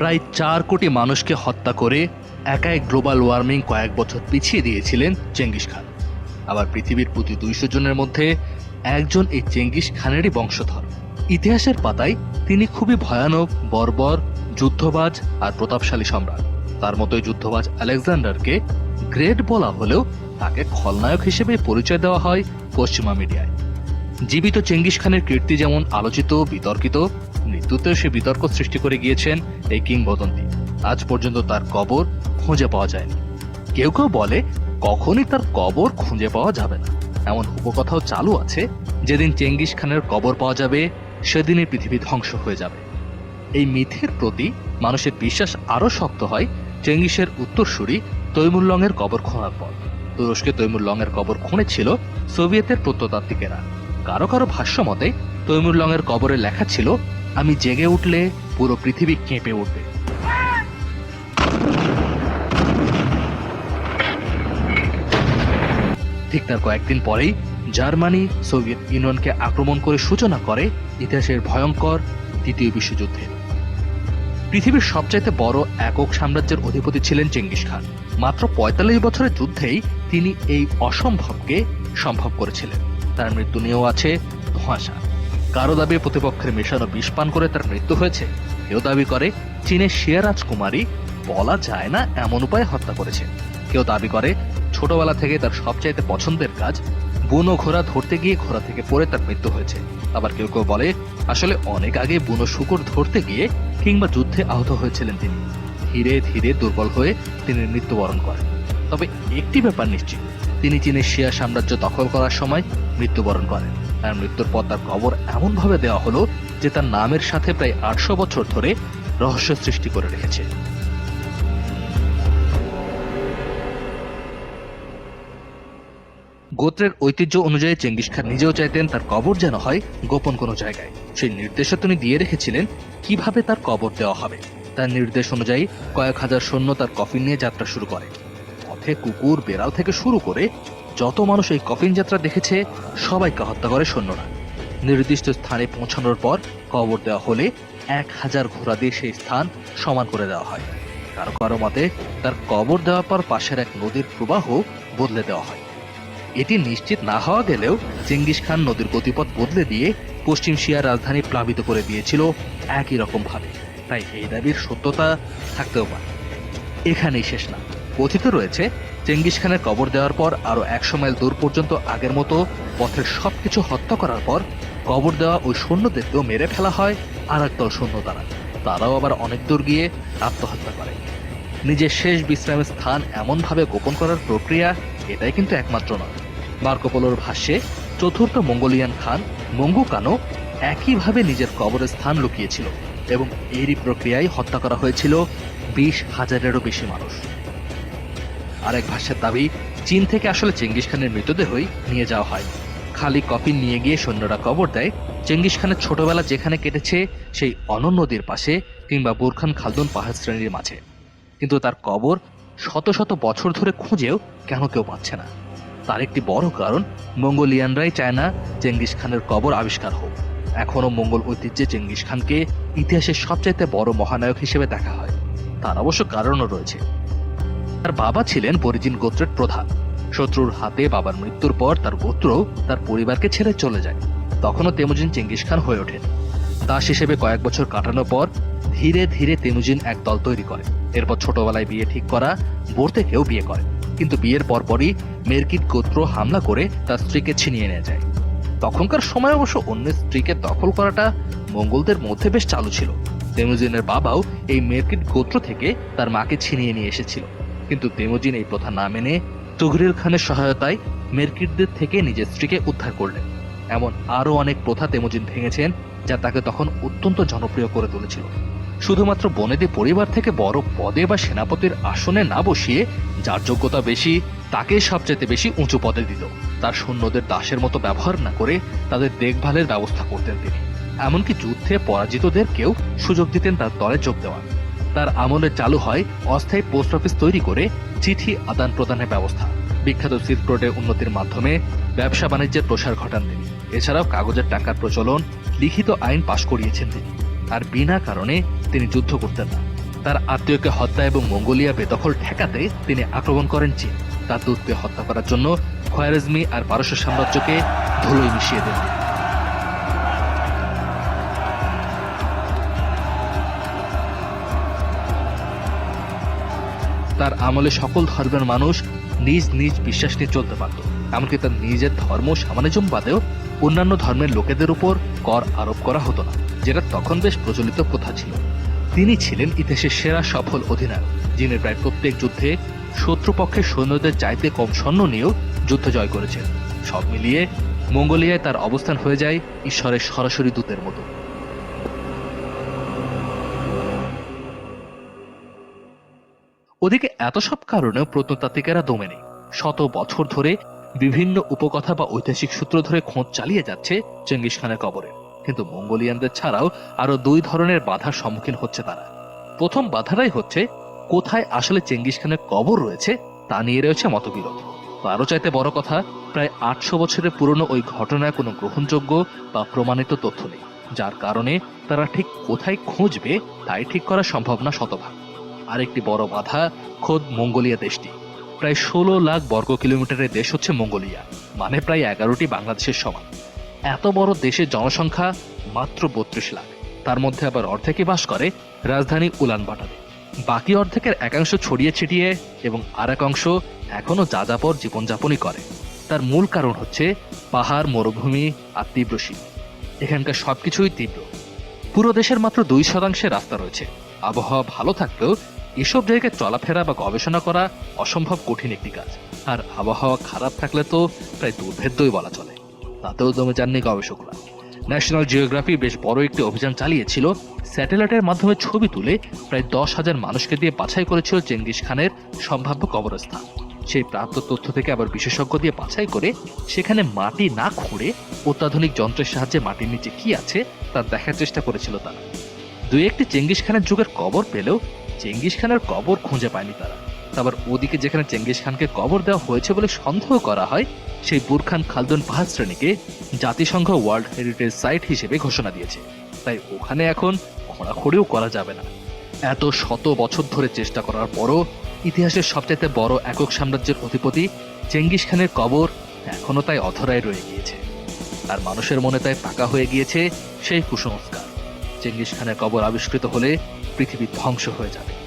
প্রায় চার কোটি মানুষকে হত্যা করে একাই গ্লোবাল ওয়ার্মিং কয়েক বছর পিছিয়ে দিয়েছিলেন চেঙ্গিস খান। আবার পৃথিবীর প্রতি দুইশো জনের মধ্যে একজন এই চেঙ্গিস খানেরই বংশধর। ইতিহাসের পাতায় তিনি খুবই ভয়ানক, বর্বর, যুদ্ধবাজ আর প্রতাপশালী সম্রাট। তার মতোই যুদ্ধবাজ আলেকজান্ডারকে গ্রেট বলা হলেও তাকে খলনায়ক হিসেবে পরিচয় দেওয়া হয় পশ্চিমা মিডিয়ায়। জীবিত চেঙ্গিস খানের কীর্তি যেমন আলোচিত, বিতর্কিত, মৃত্যুতেও সে বিতর্ক সৃষ্টি করে গিয়েছেন এই কিংবদন্তি। আজ পর্যন্ত তার কবর খুঁজে পাওয়া যায়নি। কেউ কেউ বলে, কখনই তার কবর খুঁজে পাওয়া যাবে না। এমন উপকথাও চালু আছে, যেদিন চেঙ্গিস খানের কবর পাওয়া যাবে, সেদিনই পৃথিবী ধ্বংস হয়ে যাবে। এই মিথের প্রতি মানুষের বিশ্বাস আরও শক্ত হয় চেঙ্গিসের উত্তরসূরি তৈমুল্লংয়ের কবর খোঁড়ার পর। তুরস্কে তৈমুল্লংয়ের কবর খুঁড়েছিল সোভিয়েতের প্রত্নতাত্ত্বিকেরা। কারও কারও ভাষ্য মতে তৈমুল্লংয়ের কবরে লেখা ছিল, আমি জেগে উঠলে পুরো পৃথিবী কেঁপে উঠবে। ঠিক তার কয়েকদিন পরেই জার্মানি সোভিয়েত ইউনিয়নকে আক্রমণ করে সূচনা করে ইতিহাসের ভয়ঙ্কর দ্বিতীয় বিশ্বযুদ্ধের পৃথিবীর সবচাইতে বড় একক সাম্রাজ্যের অধিপতি ছিলেন চেঙ্গিস খান। মাত্র পঁয়তাল্লিশ বছরের যুদ্ধেই তিনি এই অসম্ভবকে সম্ভব করেছিলেন। তার মৃত্যু নিয়েও আছে ধোঁয়াশা। কারও দাবি প্রতিপক্ষের মেশানো বিষ পান করে তার মৃত্যু হয়েছে। কেউ দাবি করে চীনের শিয়া রাজকুমারী বলা যায় না এমন উপায়ে হত্যা করেছে। কেউ দাবি করে ছোটবেলা থেকে তার সবচাইতে পছন্দের কাজ বুনো ঘোড়া ধরতে গিয়ে ঘোড়া থেকে পড়ে তার মৃত্যু হয়েছে। আবার কেউ কেউ বলে, আসলে অনেক আগে বুনো শুকর ধরতে গিয়ে কিংবা যুদ্ধে আহত হয়েছিলেন তিনি। ধীরে ধীরে দুর্বল হয়ে তিনি মৃত্যুবরণ করেন। তবে একটি ব্যাপার নিশ্চিত তিনি চীনের শিয়া সাম্রাজ্য দখল করার সময় মৃত্যুবরণ করেন। আর মৃত্যুর পর তার কবর এমনভাবে দেওয়া হলো যে তার নামের সাথে প্রায় আটশো বছর ধরে রহস্য সৃষ্টি করে রেখেছে। গোত্রের ঐতিহ্য অনুযায়ী চেঙ্গিস খান নিজেও চাইতেন তার কবর যেন হয় গোপন কোনো জায়গায়। সেই নির্দেশও তিনি দিয়ে রেখেছিলেন, কীভাবে তার কবর দেওয়া হবে? তার নির্দেশ অনুযায়ী কয়েক হাজার সৈন্য তার কফিন নিয়ে যাত্রা শুরু করে। পথে কুকুর বেড়াল থেকে শুরু করে যত মানুষ এই কফিন যাত্রা দেখেছে, সবাইকে হত্যা করে সৈন্যরা। নির্দিষ্ট স্থানে পৌঁছানোর পর কবর দেওয়া হলে এক হাজার ঘোড়া দিয়ে সেই স্থান সমান করে দেওয়া হয়। কারও কারও মতে, তার কবর দেওয়ার পর পাশের এক নদীর প্রবাহ বদলে দেওয়া হয়। এটি নিশ্চিত না হওয়া গেলেও চেঙ্গিস খান নদীর গতিপথ বদলে দিয়ে পশ্চিম শিয়ার রাজধানী প্লাবিত করে দিয়েছিল একই রকম ভাবে। তাই এই দাবির সত্যতা থাকতেও পারে। এখানেই শেষ না। কথিত রয়েছে, চেঙ্গিস খানের কবর দেওয়ার পর আরও একশো মাইল দূর পর্যন্ত আগের মতো পথের সবকিছু হত্যা করার পর কবর দেওয়া ওই সৈন্যদেরকেও মেরে ফেলা হয় আর একদল সৈন্য দ্বারা। তারাও আবার অনেক দূর গিয়ে আত্মহত্যা করে। নিজের শেষ বিশ্রামের স্থান এমনভাবে গোপন করার প্রক্রিয়া এটাই কিন্তু একমাত্র নয়। মার্কোপোলোর ভাষ্যে, চতুর্থ মঙ্গোলিয়ান খান মঙ্গু কানো একইভাবে নিজের কবরের স্থান লুকিয়েছিল এবং এরই প্রক্রিয়ায় হত্যা করা হয়েছিল বিশ হাজারেরও বেশি মানুষ। আরেক ভাষ্যের দাবি, চীন থেকে আসলে চেঙ্গিস খানের মৃতদেহই নিয়ে যাওয়া হয়। খালি কফিন নিয়ে গিয়ে সৈন্যরা কবর দেয়। চেঙ্গিস খানের ছোটবেলা যেখানে কেটেছে, সেই অনন্য নদীর পাশে কিংবা বুরখান খালদুন পাহাড় শ্রেণির মাঝে। কিন্তু তার কবর শত শত বছর ধরে খুঁজেও কেন কেউ পাচ্ছে না। তার একটি বড় কারণ, মঙ্গোলিয়ানরাই চায় না চেঙ্গিস খানের কবর আবিষ্কার হোক। এখনও মঙ্গল ঐতিহ্যে চেঙ্গিস খানকে ইতিহাসের সবচাইতে বড় মহানায়ক হিসেবে দেখা হয়। তার অবশ্য কারণও রয়েছে। তার বাবা ছিলেন পরিজিন গোত্রের প্রধান। শত্রুর হাতে বাবার মৃত্যুর পর তার গোত্র তার পরিবারকে ছেড়ে চলে যায়। তখনও তেমুজিন চেঙ্গিস খান হয়ে ওঠেন। দাস হিসেবে কয়েক বছর কাটানোর পর ধীরে ধীরে তেমুজিন এক দল তৈরি করে। এরপর ছোটবেলায় বিয়ে ঠিক করা বোর থেকেও বিয়ে করে। কিন্তু বিয়ের পরপরই মেরকিট গোত্র হামলা করে তার স্ত্রীকে ছিনিয়ে নিয়ে যায়। তখনকার সময় অবশ্য অন্য স্ত্রীকে দখল করাটা মঙ্গলদের মধ্যে বেশ চালু ছিল। তেমুজিনের বাবাও এই মেরকিট গোত্র থেকে তার মাকে ছিনিয়ে নিয়ে এসেছিল। কিন্তু তেমুজিন এই প্রথা না মেনে তুঘরিল খানের সহায়তায় মেরকিটদের থেকে নিজের স্ত্রীকে উদ্ধার করলেন। এমন আরও অনেক প্রথা তেমুজিন ভেঙেছেন যা তাকে তখন অত্যন্ত জনপ্রিয় করে তুলেছিল। শুধুমাত্র বনেদি পরিবার থেকে বড় পদে বা সেনাপতির আসনে না বসিয়ে যার যোগ্যতা বেশি, তাকে সবচেয়ে বেশি উঁচু পদে দিত। তার সৈন্যদের দাসের মতো ব্যবহার না করে তাদের দেখভালের ব্যবস্থা করতেন তিনি। এমনকি যুদ্ধে পরাজিতদেরকেও সুযোগ দিতেন তার দলে যোগ দেওয়ার। তার আমলে চালু হয় অস্থায়ী পোস্ট অফিস তৈরি করে চিঠি আদান প্রদানের ব্যবস্থা। বিখ্যাত সিল্ক রোডের উন্নতির মাধ্যমে ব্যবসা বাণিজ্যের প্রসার ঘটান তিনি। এছাড়াও কাগজের টাকার প্রচলন, লিখিত আইন পাশ করিয়েছেন তিনি। আর বিনা কারণে তিনি যুদ্ধ করতেন না। তার আত্মীয়কে হত্যা এবং মঙ্গোলিয়া বেদখল ঠেকাতে তিনি আক্রমণ করেন চীন। তার দূতকে হত্যা করার জন্য খয়ারেজমি আর পারস্য সাম্রাজ্যকে ধুলোয় মিশিয়ে দেন তার আমলে সকল ধর্মের মানুষ নিজ নিজ বিশ্বাস নিয়ে চলতে পারত। এমনকি তার নিজের ধর্ম সামানিজম বাদেও অন্যান্য ধর্মের লোকেদের উপর কর আরোপ করা হতো না, যেটা তখন বেশ প্রচলিত প্রথা ছিল। তিনি ছিলেন ইতিহাসের সেরা সফল অধিনায়ক, যিনি প্রায় প্রত্যেক যুদ্ধে শত্রুপক্ষের সৈন্যদের চাইতে কম সৈন্য নিয়েও যুদ্ধ জয় করেছেন। সব মিলিয়ে মঙ্গোলিয়ায় তার অবস্থান হয়ে যায় ঈশ্বরের সরাসরি দূতের মতো। ওদিকে এত সব কারণেও প্রত্নতাত্ত্বিকেরা দমে নেই। শত বছর ধরে বিভিন্ন উপকথা বা ঐতিহাসিক সূত্র ধরে খোঁজ চালিয়ে যাচ্ছে চেঙ্গিস খানের কবরে। কিন্তু মঙ্গোলিয়ানদের ছাড়াও আরও দুই ধরনের বাধার সম্মুখীন হচ্ছে তারা। প্রথম বাধাটাই হচ্ছে, কোথায় আসলে চেঙ্গিস খানের কবর রয়েছে তা নিয়ে রয়েছে মতবিরোধ। তারও চাইতে বড় কথা, প্রায় আটশো বছরের পুরনো ওই ঘটনায় কোনো গ্রহণযোগ্য বা প্রমাণিত তথ্য নেই, যার কারণে তারা ঠিক কোথায় খুঁজবে তাই ঠিক করা সম্ভব না শতভাগ। আরেকটি বড় বাধা, খোদ মঙ্গোলিয়া দেশটি। প্রায় ষোলো লাখ বর্গ কিলোমিটারের দেশ হচ্ছে মঙ্গোলিয়া মানে প্রায় এগারোটি বাংলাদেশের সমান। এত বড় দেশের জনসংখ্যা মাত্র বত্রিশ লাখ। তার মধ্যে আবার অর্ধেকে বাস করে রাজধানী উলানবাটারে বাকি অর্ধেকের একাংশ ছড়িয়ে ছিটিয়ে এবং আর একাংশ এখনও যাযাবর জীবনযাপনই করে। তার মূল কারণ হচ্ছে পাহাড়, মরুভূমি আর তীব্র শীত। এখানকার সবকিছুই তীব্র। পুরো দেশের মাত্র দুই শতাংশে রাস্তা রয়েছে। আবহাওয়া ভালো থাকলেও এসব জায়গায় চলাফেরা বা গবেষণা করা অসম্ভব কঠিন একটি কাজ। আর আবহাওয়া খারাপ থাকলে তো প্রায় দুর্ভেদ্যই বলা চলে। তাতেও দমে যাননি গবেষকরা। ন্যাশনাল জিওগ্রাফি বেশ বড় একটি অভিযান চালিয়েছিল। স্যাটেলাইটের মাধ্যমে ছবি তুলে প্রায় দশ হাজার মানুষকে দিয়ে বাছাই করেছিল চেঙ্গিস খানের সম্ভাব্য কবরস্থান। সেই প্রাপ্ত তথ্য থেকে আবার বিশেষজ্ঞ দিয়ে বাছাই করে সেখানে মাটি না খুঁড়ে অত্যাধুনিক যন্ত্রের সাহায্যে মাটির নিচে কি আছে তা দেখার চেষ্টা করেছিল তারা। দুই একটি চেঙ্গিস খানের যুগের কবর পেলেও চেঙ্গিস খানের কবর খুঁজে পায়নি তারা। আবার ওদিকে যেখানে চেঙ্গিস খানকে কবর দেওয়া হয়েছে বলে সন্দেহ করা হয়, সেই বুরখান খালদুন পাহাড় শ্রেণীকে জাতিসংঘ ওয়ার্ল্ড হেরিটেজ সাইট হিসেবে ঘোষণা দিয়েছে। তাই ওখানে এখন খোঁড়াখড়িও করা যাবে না। এত শত বছর ধরে চেষ্টা করার পরও ইতিহাসের সবচাইতে বড় একক সাম্রাজ্যের অধিপতি চেঙ্গিস খানের কবর এখনও তাই অধরায় রয়ে গিয়েছে। আর মানুষের মনে তাই পাকা হয়ে গিয়েছে সেই কুসংস্কার। চেঙ্গিস খানের কবর আবিষ্কৃত হলে পৃথিবী ধ্বংস হয়ে যাবে।